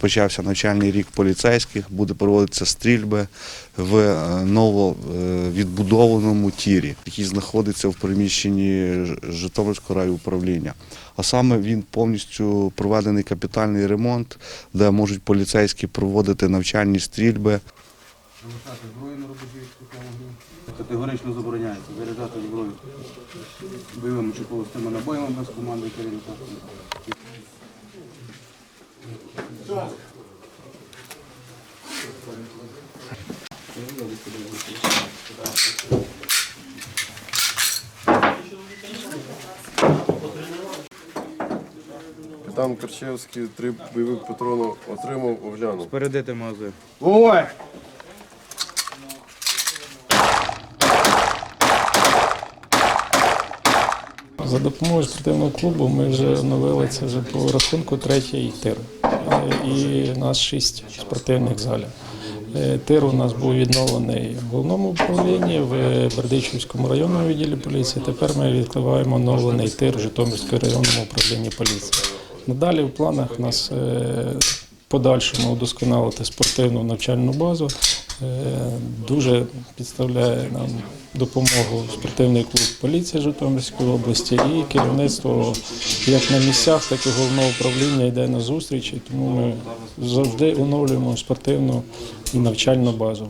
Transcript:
Почався навчальний рік поліцейських, буде проводитися стрільби в е, нововідбудованому е, тірі, який знаходиться в приміщенні Житомирського райуправління. А саме він повністю проведений капітальний ремонт, де можуть поліцейські проводити навчальні стрільби. Залишати зброю на робочій технології. Категорично забороняється заряджати зброю бойовими чи холостими набоями без команди керівника. Капітан Карчевський три бойових патрони отримав, оглянув. Передати магазин. Ой! За допомогою спортивного клубу ми вже оновили це вже по рахунку третій тир. Е, І у нас шість спортивних залів. Е, Тир у нас був відновлений в головному управлінні в Бердичівському районному відділі поліції. Тепер ми відкриваємо оновлений тир в Житомирському районному управлінні поліції. Надалі в планах у нас е, подальшому удосконалити спортивну навчальну базу. Е, Дуже підставляє нам допомогу спортивний клуб поліції Житомирської області і керівництво як на місцях, так і головного управління йде на зустрічі. Тому ми завжди оновлюємо спортивну і навчальну базу.